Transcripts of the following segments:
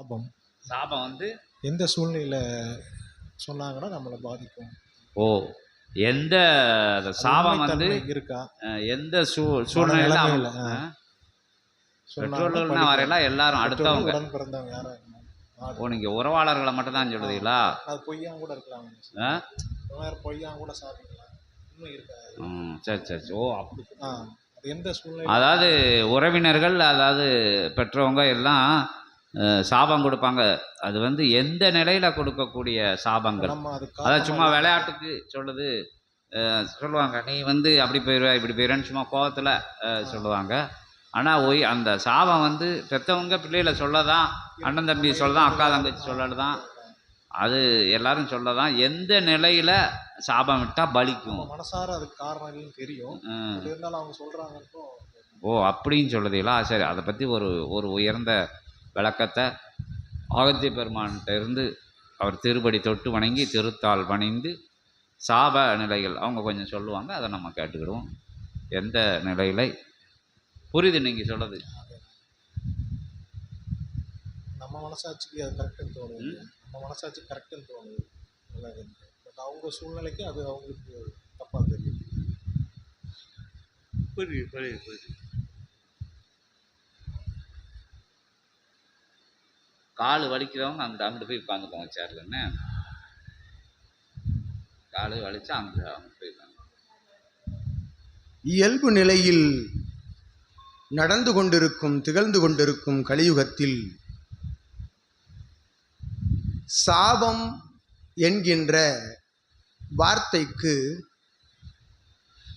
சாபம் சாபம் வந்து எந்த சூழ்நிலையில் சொன்னாங்கன்னா நம்மளை பாதிக்கும். ஓ எந்த அந்த சாபம் வந்து இருக்கா? எந்த சூ சூழ்நிலையில பெற்றோர்கள்னா. வரையெல்லாம் எல்லாரும் அடுத்தவங்க. பிறந்தவங்க யாரா இருந்தாலும். ஆ, ஓ நீங்க உறவாளர்களை மட்டும் தான் சொல்லுதீங்களா அது பொய்யா கூட இருக்கலாம். பொய்யா கூட சாப்பிடலாம். இன்னும் இருக்காது. ம் சரி சரி சரி. ஓ அப்படி. எந்த சூழ்நிலை அதாவது உறவினர்கள் அதாவது பெற்றவங்க எல்லாம் சாபம் கொடுப்பாங்க. அது வந்து எந்த நிலையில கொடுக்கக்கூடிய சாபங்கள்? நம்ம அது அதாவது சும்மா விளையாட்டுக்கு சொல்லுது. சொல்லுவாங்க. நீ வந்து அப்படி போயிடுவ இப்படி போயிடுவேன்னு சும்மா கோவத்தில் சொல்லுவாங்க. ஆனால் ஒய் அந்த சாபம் வந்து பெற்றவங்க பிள்ளைகளை சொல்லதான் அண்ணன் தம்பி சொல்லதான் அக்கா தங்கச்சி சொல்லதான். அது எல்லாரும் சொல்லதான். எந்த நிலையில சாபம் விட்டா பலிக்கும்? மனசார அதுக்கு காரணம் தெரியும். இருந்தாலும் அவங்க சொல்றாங்கன்றோ ஓ அப்படின்னு சொல்லுதீங்களா சரி அதை பற்றி ஒரு ஒரு உயர்ந்த விளக்கத்தை ஆகத்திய பெருமான்கிட்ட இருந்து அவர் திருப்படி தொட்டு வணங்கி திருத்தால் பணிந்து சாப நிலைகள் அவங்க கொஞ்சம் சொல்லுவாங்க அதை நம்ம கேட்டுக்கிடுவோம். எந்த நிலையில? புரியுது நீங்கள் சொல்லுது நம்ம மனசாட்சிக்கு அது கரெக்டுன்னு தோணுது. நம்ம மனசாட்சி கரெக்டுன்னு தோணுது. பட் அவங்க சூழ்நிலைக்கு அது அவங்களுக்கு தப்பா தெரியும். புரியுது புரியுது புரியுது. கால் வலிக்கிறவங்க அங்கிட்டு அங்கிட்டு போய் உட்காந்துக்கோங்க சேர்ல என்ன? கால் வலிச்சா அங்கிட்டு அங்கிட்டு போய் இயல்பு நிலையில் நடந்து கொண்டிருக்கும் திகழ்ந்து கொண்டிருக்கும் கலியுகத்தில் சாபம் என்கின்ற வார்த்தைக்கு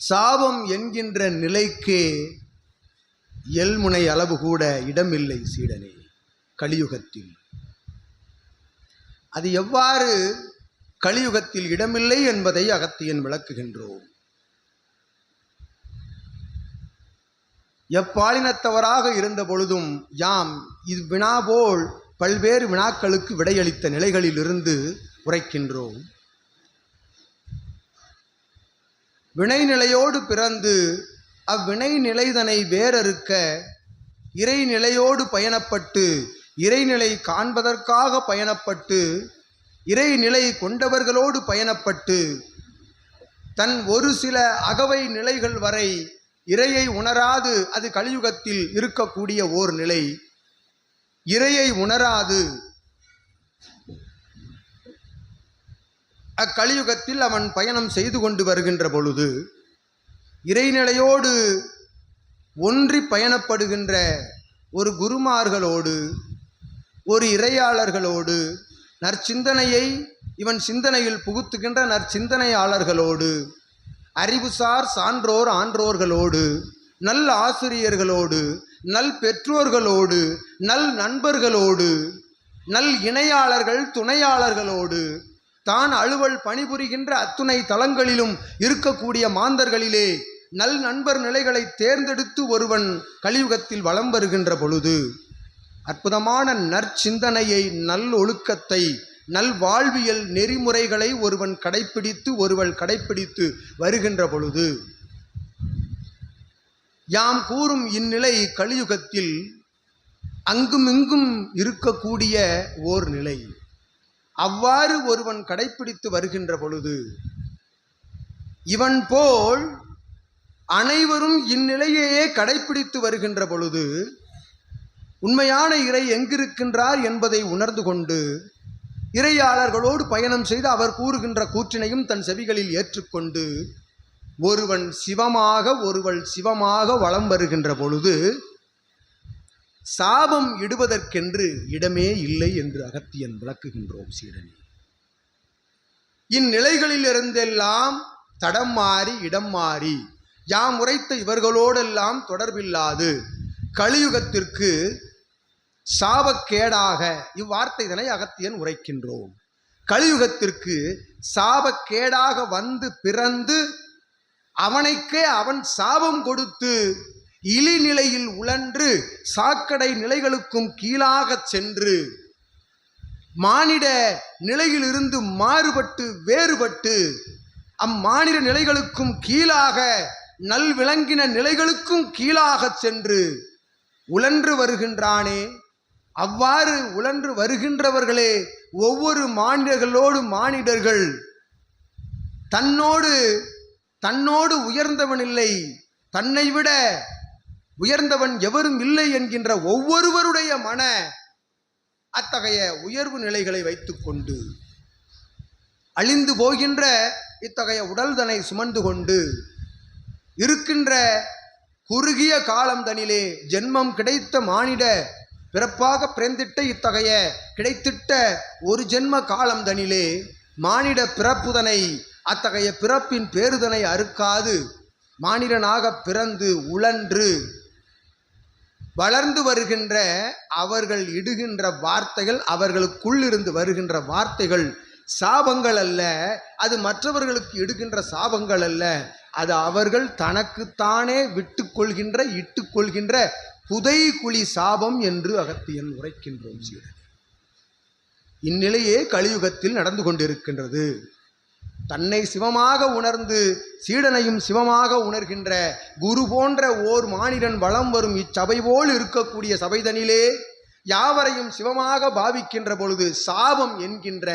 சாபம் என்கின்ற நிலைக்கே எல்முனை அளவு கூட இடமில்லை சீடனே. கலியுகத்தில். அது எவ்வாறு கலியுகத்தில் இடமில்லை என்பதை அகத்தியன் விளக்குகின்றோம். எப்பாலினத்தவராக இருந்த பொழுதும் யாம் இவ்வினா போல் பல்வேறு வினாக்களுக்கு விடையளித்த நிலைகளிலிருந்து உரைக்கின்றோம். வினைநிலையோடு பிறந்து அவ்வினை நிலைதனை வேறறுக்க இறைநிலையோடு பயணப்பட்டு இறைநிலை காண்பதற்காக பயணப்பட்டு இறைநிலை கொண்டவர்களோடு பயணப்பட்டு தன் ஒரு சில அகவை நிலைகள் வரை இறையை உணராது அது கலியுகத்தில் இருக்கக்கூடிய ஓர் நிலை. இறையை உணராது அக்கலியுகத்தில் அவன் பயணம் செய்து கொண்டு வருகின்ற பொழுது இறைநிலையோடு ஒன்றி பயணப்படுகின்ற ஒரு குருமார்களோடு ஒரு இறையாளர்களோடு நற்சிந்தனையை இவன் சிந்தனையில் புகுத்துகின்ற நற்சிந்தனையாளர்களோடு அறிவுசார் சான்றோர் ஆன்றோர்களோடு நல் ஆசிரியர்களோடு நல் பெற்றோர்களோடு நல் நண்பர்களோடு நல் இணையாளர்கள் துணையாளர்களோடு தான் அலுவல் பணிபுரிகின்ற அத்துணை தளங்களிலும் இருக்கக்கூடிய மாந்தர்களிலே நல் நண்பர் நிலைகளை தேர்ந்தெடுத்து ஒருவன் கலியுகத்தில் வலம் வருகின்ற பொழுது அற்புதமான நற்சிந்தனையை நல் ஒழுக்கத்தை நல் வாழ்வியல் நெறிமுறைகளை ஒருவன் கடைப்பிடித்து ஒருவள் கடைப்பிடித்து வருகின்ற பொழுது யாம் கூறும் இந்நிலை கலியுகத்தில் அங்குமிங்கும் இருக்கக்கூடிய ஓர் நிலை. அவ்வாறு ஒருவன் கடைப்பிடித்து வருகின்ற பொழுது இவன் போல் அனைவரும் இந்நிலையையே கடைப்பிடித்து வருகின்ற பொழுது உண்மையான இறை எங்கிருக்கின்றார் என்பதை உணர்ந்து கொண்டு இறையாளர்களோடு பயணம் செய்து அவர் கூறுகின்ற கூற்றினையும் தன் செவிகளில் ஏற்றுக்கொண்டு ஒருவன் சிவமாக ஒருவள் சிவமாக வலம் வருகின்ற பொழுது சாபம் இடுவதற்கென்று இடமே இல்லை என்று அகத்தியன் விளக்குகின்றோம் சீடனே. இந்நிலைகளிலிருந்தெல்லாம் தடம் மாறி இடம் மாறி யாம் உரைத்த இவர்களோடெல்லாம் தொடர்பில்லாது கலியுகத்திற்கு சாபக்கேடாக இவ்வார்த்தைதனை அகத்தியன் உரைக்கின்றோம். கலியுகத்திற்கு சாபக்கேடாக வந்து பிறந்து அவனைக்கே அவன் சாபம் கொடுத்து இழிநிலையில் உழன்று சாக்கடை நிலைகளுக்கும் கீழாகச் சென்று மானிட நிலையிலிருந்து மாறுபட்டு வேறுபட்டு அம்மானிட நிலைகளுக்கும் கீழாக நல்விளங்கின நிலைகளுக்கும் கீழாகச் சென்று உழன்று வருகின்றானே அவ்வாறு உழன்று வருகின்றவர்களே ஒவ்வொரு மாநிலர்களோடு மானிடர்கள். தன்னோடு தன்னோடு உயர்ந்தவன் இல்லை தன்னை விட உயர்ந்தவன் எவரும் இல்லை என்கின்ற ஒவ்வொருவருடைய மன அத்தகைய உயர்வு நிலைகளை வைத்துக்கொண்டு அழிந்து போகின்ற இத்தகைய உடல்தனை சுமந்து கொண்டு இருக்கின்ற குறுகிய காலம் தனிலே ஜென்மம் கிடைத்த மானிட பிறப்பாக பிறந்திட்ட இத்தகைய கிடைத்திட்ட ஒரு ஜென்ம காலம் தனிலே மானிட பிறப்புதனை அத்தகைய பிறப்பின் பேருதனை அறுக்காது. மானிடனாக பிறந்து உழன்று வளர்ந்து வருகின்ற அவர்கள் இடுகின்ற வார்த்தைகள் அவர்களுக்குள்ளிருந்து வருகின்ற வார்த்தைகள் சாபங்கள் அல்ல. அது மற்றவர்களுக்கு இடுகின்ற சாபங்கள் அல்ல. அது அவர்கள் தனக்குத்தானே விட்டுக்கொள்கின்ற இட்டுக்கொள்கின்ற புதைகுழி சாபம் என்று அகத்தியன் உரைக்கின்றோம் சீடன் இந்நிலையே கலியுகத்தில் நடந்து கொண்டிருக்கின்றது. தன்னை சிவமாக உணர்ந்து சீடனையும் சிவமாக உணர்கின்ற குரு போன்ற ஓர் மானிடன் வளம் வரும் இச்சபை போல் இருக்கக்கூடிய சபைதனிலே யாவரையும் சிவமாக பாவிக்கின்ற பொழுது சாபம் என்கின்ற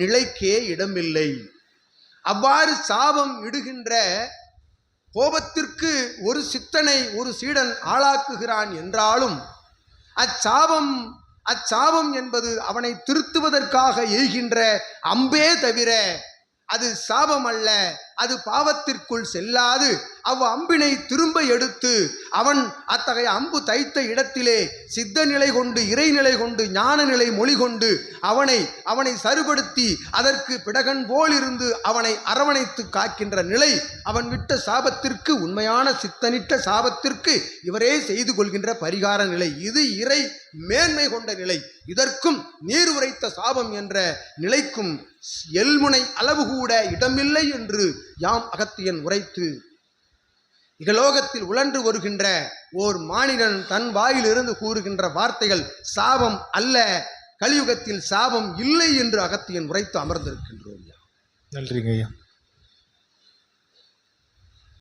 நிலைக்கே இடமில்லை. அவ்வாறு சாபம் இடுகின்ற கோபத்திற்கு ஒரு சித்தனை ஒரு சீடன் ஆளாக்குகிறான் என்றாலும் அச்சாபம் அச்சாபம் என்பது அவனை திருத்துவதற்காக எய்கின்ற அம்பே தவிர அது சாபம் அல்ல அது பாவத்திற்குள் செல்லாது. அவ் அம்பினை திரும்ப எடுத்து அவன் அத்தகைய அம்பு தைத்த இடத்திலே சித்த நிலை கொண்டு இறைநிலை கொண்டு ஞான நிலை மொழி கொண்டு அவனை அவனை சருபடுத்தி அதற்கு பிடகன் போலிருந்து அவனை அரவணைத்து காக்கின்ற நிலை அவன் விட்ட சாபத்திற்கு உண்மையான சித்தனிட்ட சாபத்திற்கு இவரே செய்து கொள்கின்ற பரிகார நிலை. இது இறை மேன்மை கொண்ட நிலை. இதற்கும் நீர் உரைத்த சாபம் என்ற நிலைக்கும் எல்முனை அளவு கூட இடமில்லை என்று யாம் அகத்தியன் உரைத்து இகலோகத்தில் உழன்று வருகின்ற ஓர் மானிடன் தன் வாயிலிருந்து கூறுகின்ற வார்த்தைகள் சாபம் அல்ல கலியுகத்தில் சாபம் இல்லை என்று அகத்தியன் உரைத்து அமர்ந்திருக்கின்றோம். நன்றிங்க ஐயா.